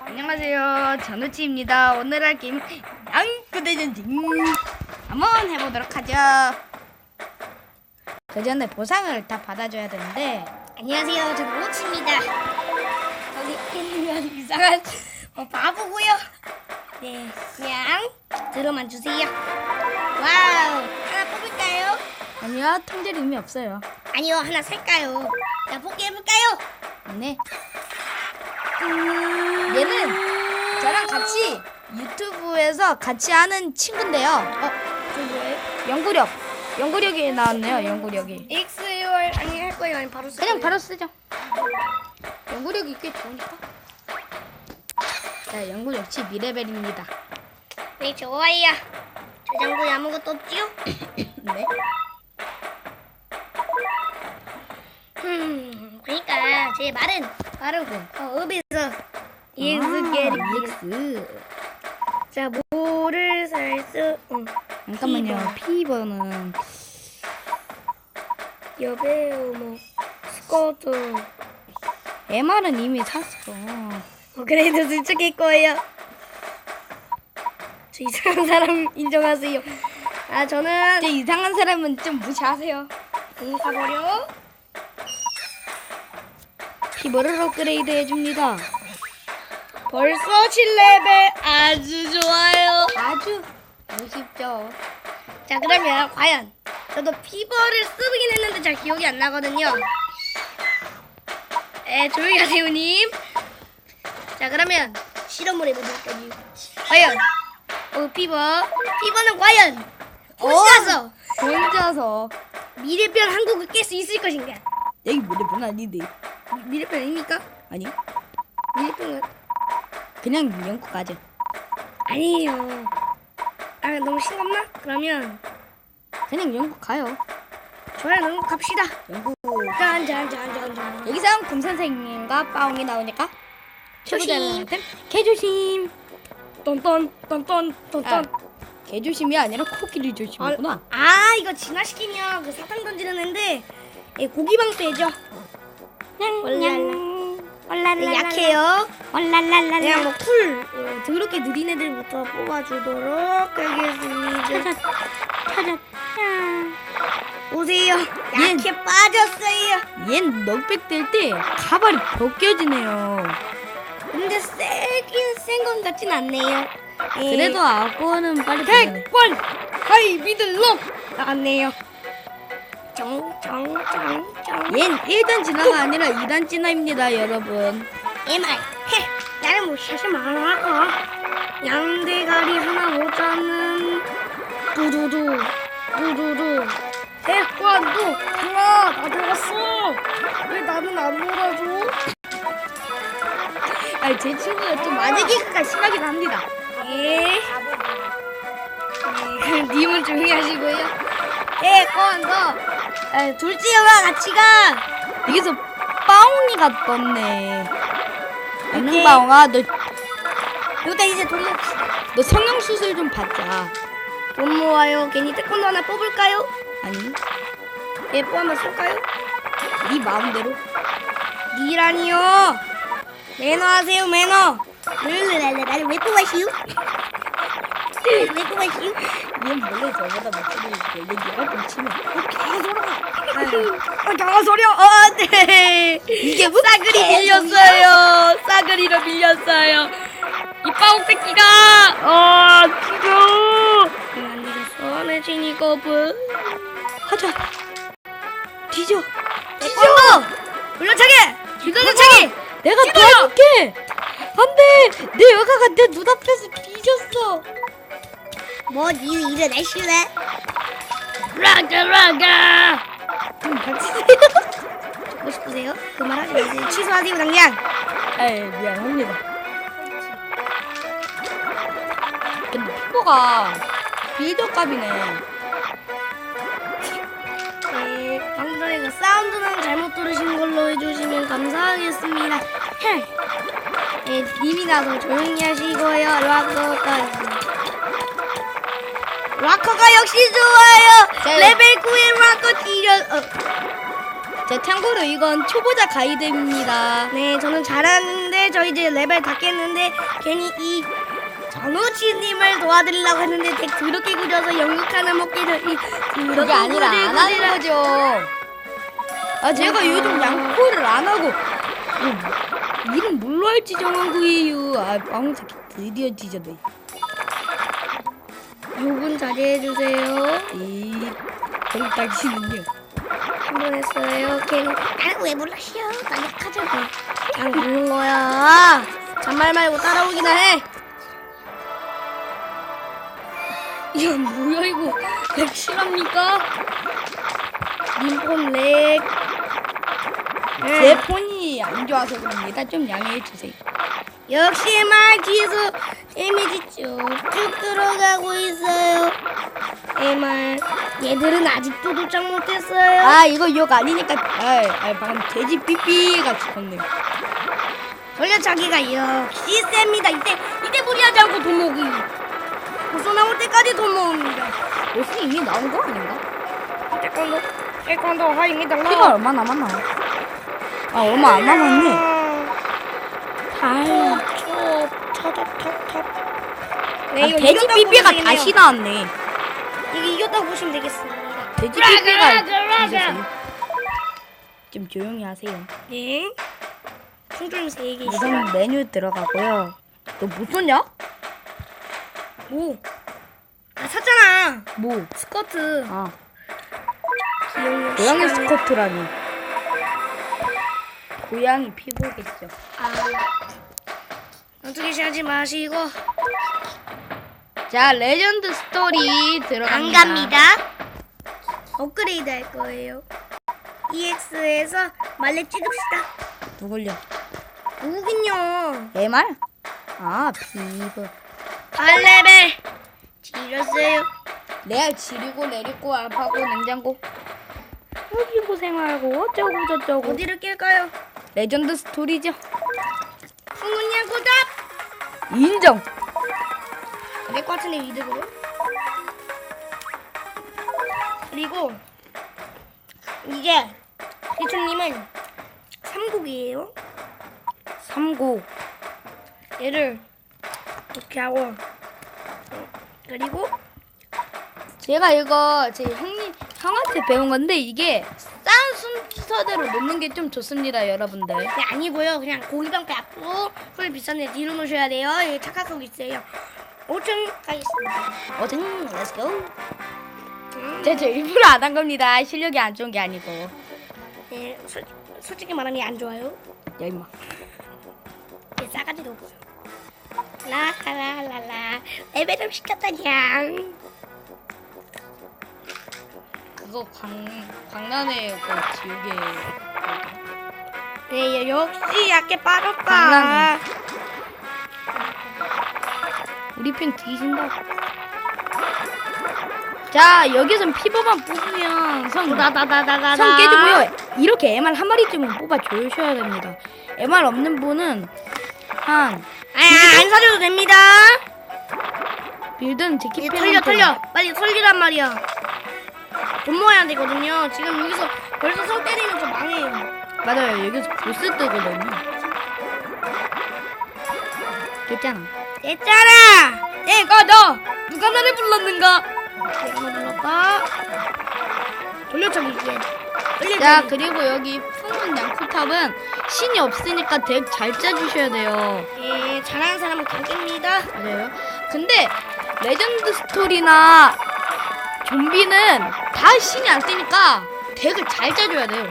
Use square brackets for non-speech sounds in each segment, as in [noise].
안녕하세요. 전우치입니다. 오늘 할 게임 양구대전쟁 한번 해보도록 하죠. 그 전에 보상을 다 받아줘야 되는데 안녕하세요. 여기 있는 이상한 어, 바보고요. 네, 그냥 들어만 주세요. 와우, 하나 뽑을까요? 아니요 통제를 의미 없어요. 아니요, 하나 살까요? 자, 뽑기 해볼까요? 네. 얘는 저랑 같이 유튜브에서 같이 하는 친구인데요. 어, 저 뭐예요? 연구력. 연구력이 나왔네요. 연구력이. XUR 아니 할 거예요? 아니 바로 쓸 그냥 거예요? 바로 쓰죠. 연구력이 꽤 좋으니까. 자, 연구력 12레벨입니다. 네, 좋아요. 저장고에 아무것도 없지요? [coughs] 네. 음, 그러니까 제 말은 바로 어, 읍에서 EX 게리 EX. 자, 뭐를 살 수? 응. 잠깐만요. 피버는 여배우 뭐 스커트 MR은 이미 샀어. 어, 그래도 슬쩍일 거예요 저 이상한 사람 인정하세요 아 저는 제 이상한 사람은 좀 무시하세요. 응 사버려 피버를 업그레이드 해줍니다. 벌써 7레벨 아주 좋아요 아주 멋있죠. 자 그러면 과연 저도 피버를 쓰긴 했는데 잘 기억이 안 나거든요 에 조용히 하세요 님. 자 그러면 실험을 해보도록 과연 어 피버 피버는 과연 혼자서 혼자서 미래편 한국을 깰 수 있을 것인가 여기 미래편 아닌데. 미- 미래편 아닙니까? 아니 미래편은 그냥 영국 가죠. 아니에요 아 너무 싱겁나? 그러면 그냥 영국 가요. 좋아요 너무 갑시다 영국. 자 앉아 앉아 앉아 앉아 여기서 금 선생님과 빠옹이 나오니까. 최고자는 개조심. 똔똔 똔똔 아, 개조심이 아니라 코끼리 조심이구나. 아 이거 진화시키면 그 사탕 던지는 애인데 예, 고기방 빼죠 네, 약해요 얼랄랄랄라. 그냥 뭐쿨 어, 더럽게 느린 애들부터 뽑아주도록 하겠습니다 찾았. [laughs] 오세요 약해 빠졌어요 얜 넉백 될 때 가발이 벗겨지네요. 근데 세긴 센 건 같진 않네요 예. 그래도 악어는 빨리. 백권 하이 미들로 나왔네요 얜 1단 진화가 아니라 2단 진화입니다, 여러분. MR 헤 나를 못 찾지 말라고 양대가리 하나 못 잡는 두두두 두두두. 태권도 하나 나도 왔어. 왜 나는 안 놀아줘? 아니, 제 친구가 좀 아재기가 심하긴 합니다. 예. 네, [laughs] 님은 조용히 하시고요. 태권도 에, 둘째 형아 같이 가 여기서 빠옹이가 떴네. 안녕. 빠옹아. 너, 요다 이제 돈 모읍시다 너 성형 수술 좀 받자. 돈 모아요 괜히 태권도 하나 뽑을까요? 아니, 예뻐 한번 쓸까요? 네 마음대로. 니라니요. 매너 하세요 매너. 나를 왜 뽑아시오? [laughs] 왜 뽑아시오? 얘 원래 저보다 목소리 얘기가 좀 치 네. 아, 강화 소려. 어, 네. 이게 무슨 싸그리? 밀렸어요. 싸그리로 밀렸어요. 이 빠옥 새끼가. 어, 죽여. 안 되겠어. 내 진이 거부. 하자. 뒤져. 뒤져. 물러차게. 물러차게. 내가. 도와줄게. 안돼. 내 여가가 내 눈앞에서 뒤졌어. 뭐, 니 일어나실래? 좀 닥치세요. 듣고 싶으세요? 그 말 하지 마세요. 취소하세요 당장. 에이 미안합니다. 근데 피부가 빌더 값이네. 네, 방금 전에 그 사운드는 잘못 들으신 걸로 해주시면 감사하겠습니다. 헬. 네, 님이나도 조용히 하시고요. 락커 가. 락커가 역시 좋아요. 네. 레벨 9의 락커 지려. 어, 자 참고로 이건 초보자 가이드입니다. 네, 저는 잘하는데 저 이제 레벨 다 깼는데 괜히 이 정우치님을 도와드리려고 했는데 덱 더럽게 구려서 영국 하나 먹게 된이 그게 아니라 안 하는 거죠. 아 제가 요즘 양코를 안 하고 어, 이름 뭘로 할지 정한 거예요. 아 방새끼 드디어 찢어네. 욕은 자제해주세요. 이 저기 당신은요. 한번 했어요. 걔는 나는 왜 몰라시오? 나 약하잖아. 그냥 부른 거야. 잔말 말고 따라오기나 해. 야 뭐야 이거 렉 실합니까? 님폰 렉. 제 폰이 안 좋아서 그럽니다. 좀 양해해 주세요. 역시 말 뒤에서 데미지 쭉쭉 들어가고 있어요. MR 얘들은 아직도 도착 못했어요. 아 이거 욕 아니니까 아, 아 방금 돼지 삐삐가 죽었네요. 돌려차기가 역시 셉니다. 이때 이때 무리하지 않고 돈 모으기. 벌써 나올 때까지 돈 모읍니다. 옷이 이미 나온 거 아닌가? 태권도 태권도 하입니다. 피가 얼마 남았나? 아 얼마 안 남았네. 다행. 톱톱톱톱. 아, 네, 돼지 삐삐가 다시. 나왔네. 이거 이겼다고 보시면 되겠습니다. 돼지 뒤졌어요. 좀 조용히 하세요. 네. 충전 3개 있어요. 우선 메뉴 들어가고요. 너못 썼냐? 뭐? 아 샀잖아. 뭐? 스커트. 아 고양이 스커트라니. 고양이 피부겠죠. 아. 어떻게 하지 마시고 자 레전드 스토리 안 들어갑니다. 갑니다. 업그레이드 할 거예요. EX에서 말레 찍읍시다. 누굴요? 누구긴요. MR? 아 피부. 8레벨 지렸어요. 레알 지리고 내리고 알파고 냉장고. 여기고 생활고 어쩌고 저쩌고. 어디를 낄까요? 레전드 스토리죠. 승훈이야 고답. 인정. 될것 같은데 이득으로. 그리고 이제 리초님은 삼국이에요. 삼고. 얘를 이렇게 하고 그리고 제가 이거 제 형님 형한테 배운 건데 이게 싼 순서대로 놓는 게 좀 좋습니다, 여러분들. 네, 아니고요. 그냥 고기방패 앞으로 술 비싼데 뒤로 놓으셔야 돼요. 여기 착각하고 있어요. 5층 가겠습니다. 어등 렛츠고. 음, 제가 저 일부러 안 한 겁니다. 실력이 안 좋은 게 아니고. 네, 솔, 솔직히 말하면 안 좋아요. 야 임마. 네, 싸가지도 없고요. 라라라라 레벨업 시켰다냥. 그거 광 광란의 그 지우개. 네, 역시 약게 빠졌다. 장난이. 우리 편 뒤진다. 자 여기선 피버만 뽑으면 성 다다다다다다. 성 깨지고요. 이렇게 MR 한 마리쯤은 뽑아 주셔야 됩니다. MR 없는 분은 한 아, 안 사줘도 됩니다. 빌드는 제키 털려 털려. 빨리 털리란 말이야. 돈 모아야 되거든요. 지금 여기서 벌써 성 때리면 저 망해요. 맞아요. 여기서 보스 뜨거든요. 됐잖아. 됐잖아. 내가 너 누가 나를 불렀는가? 내가 너 불렀다. 돌려차기. 돌려차기. 자 그리고 여기 푸른 양코탑은 신이 없으니까 덱 잘 짜주셔야 돼요. 예, 잘하는 사람은 강입니다. 맞아요. 근데 레전드 스토리나 좀비는 다 신이 안 뜨니까 덱을 잘 짜줘야 돼요.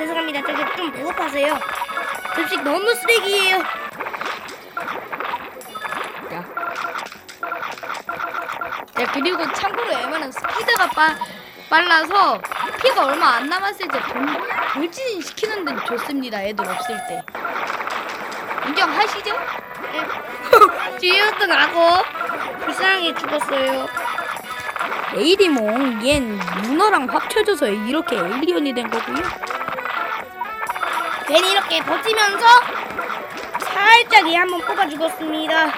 죄송합니다. 저기 좀 배고파서요. 급식 너무 쓰레기예요. 야. 야 그리고 참고로 에마는 스피드가 빠, 빨라서 피가 얼마 안 남았을 때 돌, 돌진 시키는 데 좋습니다. 애들 없을 때. 인정하시죠? 뒤에서 [laughs] 나고 불쌍하게 죽었어요. 에이리몽 얜 문어랑 합쳐져서 이렇게 에이리언이 된 거고요. 괜히 이렇게 버티면서 살짝 얘 한번 뽑아 죽었습니다.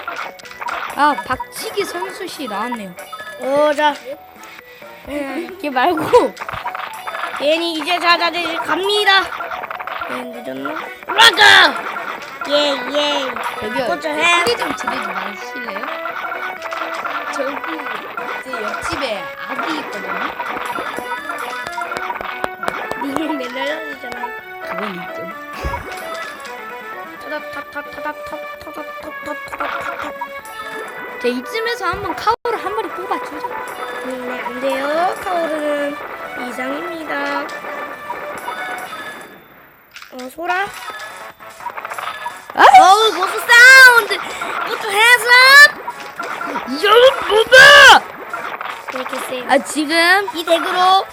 아 박치기 선수 씨 나왔네요. 어, 자. 이렇게 말고 괜히 이제 자자들 갑니다. 예, 늦었나? 라가! 예, 예. 저기요. 그것도 해. 소리 좀 지르지 마실래요? 저기 제 옆집에 그건 있죠. 자 이쯤에서 한번 카오를 한 마리 뽑아주자. 네, 안 돼요. 카오르는 이상입니다. 어, 소라? 어우, 고수 사운드! 고수 해서! 이건 뭐다! 이렇게 세. 아, 지금 이 덱으로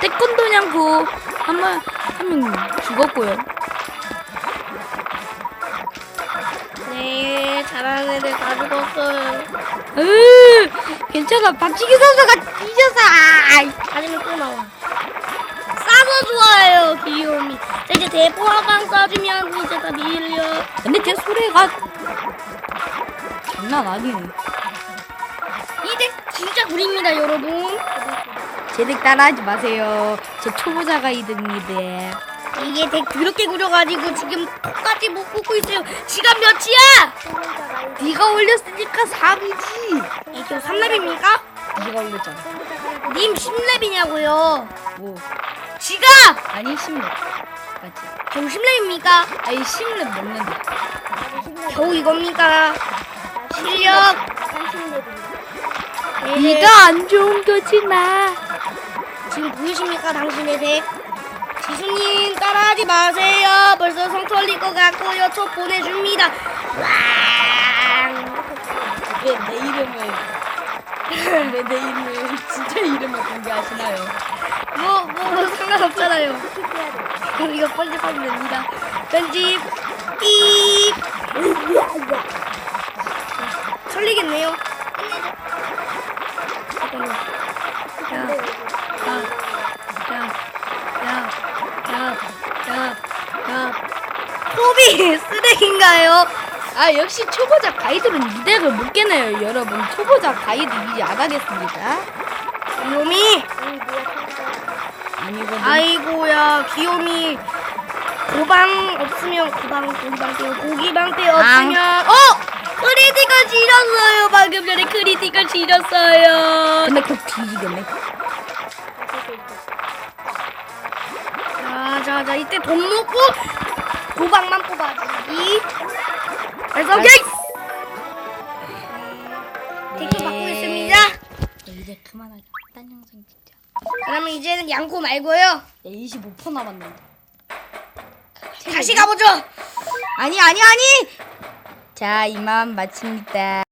태권도냥고 한번 명 죽었고요. 네, 잘하는 애들 다 죽었어요. 으 괜찮아 박치기 선수가 뒤져서 아이. 하지만 또 나와. 싸서 좋아해요, 귀요미. 자, 이제 대포화강 쏴주면 이제 다 밀려. 근데 제 소리가 장난 아니네. 이덱 진짜 구립니다, 여러분. 제덱 따라하지 마세요. 저 초보자가 2등인데. 이게 덱 그렇게 구려가지고 지금 톡까지 못 뽑고 있어요. 시간 몇이야? 네가 올렸으니까 3이지. 이 지금 3렙입니까? 네가 올렸잖아. 님 10렙이냐고요. 뭐 지가 아니 10렙. 맞지? 겨우 10렙입니까? 아니 10렙 넘는데. 겨우 이겁니까? 실력. 네, 네가 안 좋은 거지 나. 지금 보이십니까 당신의 덱? 지수님 따라하지 마세요. 벌써 성 털릴 것 같고요. 저 보내줍니다. 왕. 왜 내 이름을 [laughs] 왜 내 이름을 진짜 이름을 공개하시나요? 뭐, 뭐, 뭐 상관없잖아요. 그럼 이거 편집하면 됩니다. 편집. 삐. 설리겠네요. 쓰레기인가요? 아 역시 초보자 가이드는 이 덱을 못 깨네요 여러분. 초보자 가이드 이제 안 하겠습니다. 귀요미. 아니거든 아이고야 귀요미. 고방 없으면 고방 고기방 떼요. 고기방 떼 없으면. 어? 크리티컬 지렸어요 방금 전에 크리티컬 지렸어요. 근데 곧 뒤지겠네. 자자자 이때 돈 먹고 고방만 뽑아주기. 그래서 오케이! 댓글 받고 있습니다. 이제 그만하자. 딴 영상 찍자. 그러면 이제는 양코 말고요. 야 25% 남았는데. 다시 가보죠. 아니 아니 아니! 자 이만 마칩니다